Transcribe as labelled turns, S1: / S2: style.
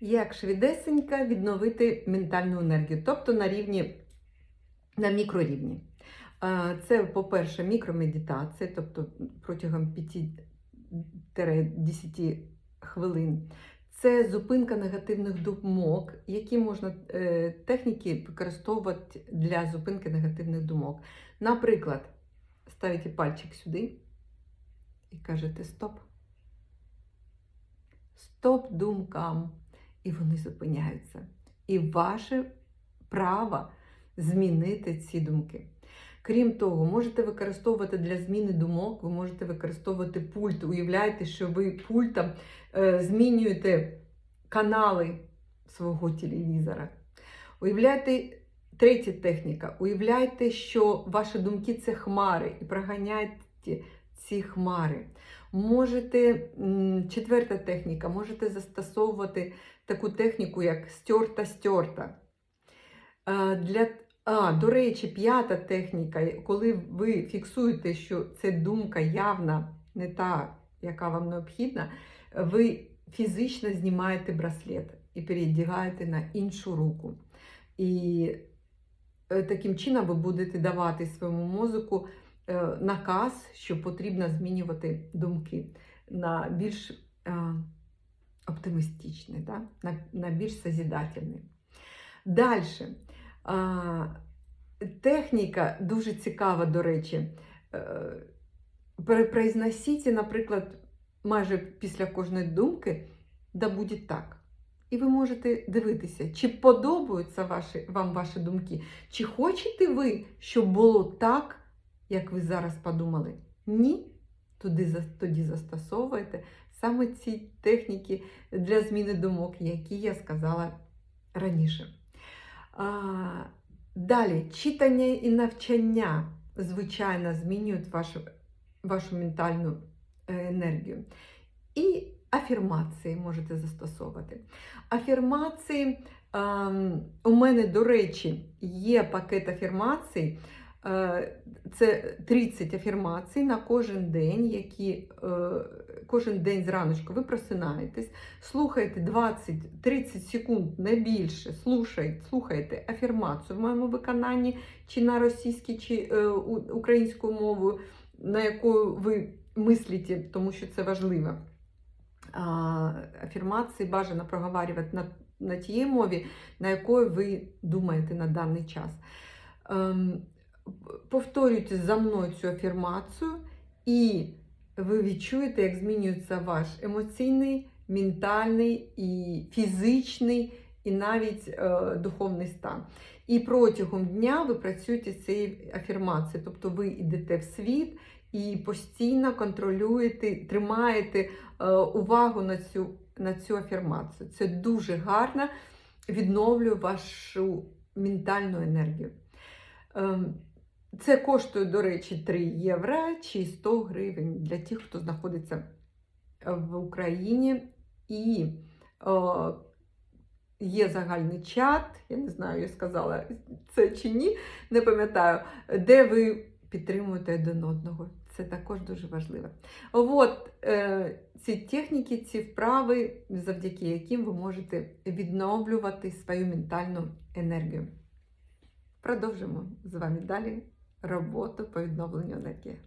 S1: Як швидесенько відновити ментальну енергію, тобто на рівні, на мікрорівні. Це, по-перше, мікромедитація, тобто протягом 5-10 хвилин. Це зупинка негативних думок, які можна е, техніки використовувати для зупинки негативних думок. Наприклад, ставите пальчик сюди і кажете стоп. Стоп думкам. І вони зупиняються. І ваше право змінити ці думки. Крім того, можете використовувати для зміни думок, ви можете використовувати пульт. Уявляєте, що ви пультом е, змінюєте канали свого телевізора. Уявляєте, третя техніка. Уявляйте, що ваші думки це хмари, і проганяйте ці хмари. Можете, четверта техніка, можете застосовувати таку техніку, як стерта-стерта. Е, Для а, до речі, п'ята техніка, коли ви фіксуєте, що це думка явна, не та, яка вам необхідна, ви фізично знімаєте браслет і передягаєте на іншу руку. І е, таким чином ви будете давати своєму мозку наказ, що потрібно змінювати думки на більш е, оптимістичні, да? на, на більш созидательні. Далі. Техніка дуже цікава, до речі. Е, наприклад, майже після кожної думки, да буде так. І ви можете дивитися, чи подобаються ваші, вам ваші думки, чи хочете ви, щоб було так, як ви зараз подумали. Ні, тоді, тоді застосовуєте саме ці техніки для зміни думок, які я сказала раніше. А, далі, читання і навчання, звичайно, змінюють вашу, вашу ментальну е, енергію. І афірмації можете застосовувати. Афірмації, ем, у мене, до речі, є пакет афірмацій. Е, Це 30 афірмацій на кожен день, які е, кожен день зраночку ви просинаєтесь, слухаєте 20-30 секунд, не більше, слухайте, слухаєте афірмацію в моєму виконанні, чи на російській, чи е, українською мовою, на якою ви мислите, тому що це важливо. Афірмації бажано проговорювати на, на тій мові, на якої ви думаєте на даний час. Повторюйте за мною цю афірмацію, і ви відчуєте, як змінюється ваш емоційний, ментальний і фізичний, і навіть е, духовний стан. І протягом дня ви працюєте з цією афірмацією, тобто ви йдете в світ і постійно контролюєте, тримаєте е, увагу на цю, на цю афірмацію. Це дуже гарно відновлює вашу ментальну енергію. Ем, Це коштує, до речі, 3 євро чи 100 гривень для тих, хто знаходиться в Україні. І е, є загальний чат, я не знаю, я сказала це чи ні, не пам'ятаю, де ви підтримуєте один одного. Це також дуже важливо. От е, ці техніки, ці вправи, завдяки яким ви можете відновлювати свою ментальну енергію. Продовжимо з вами далі роботу по відновленню енергії.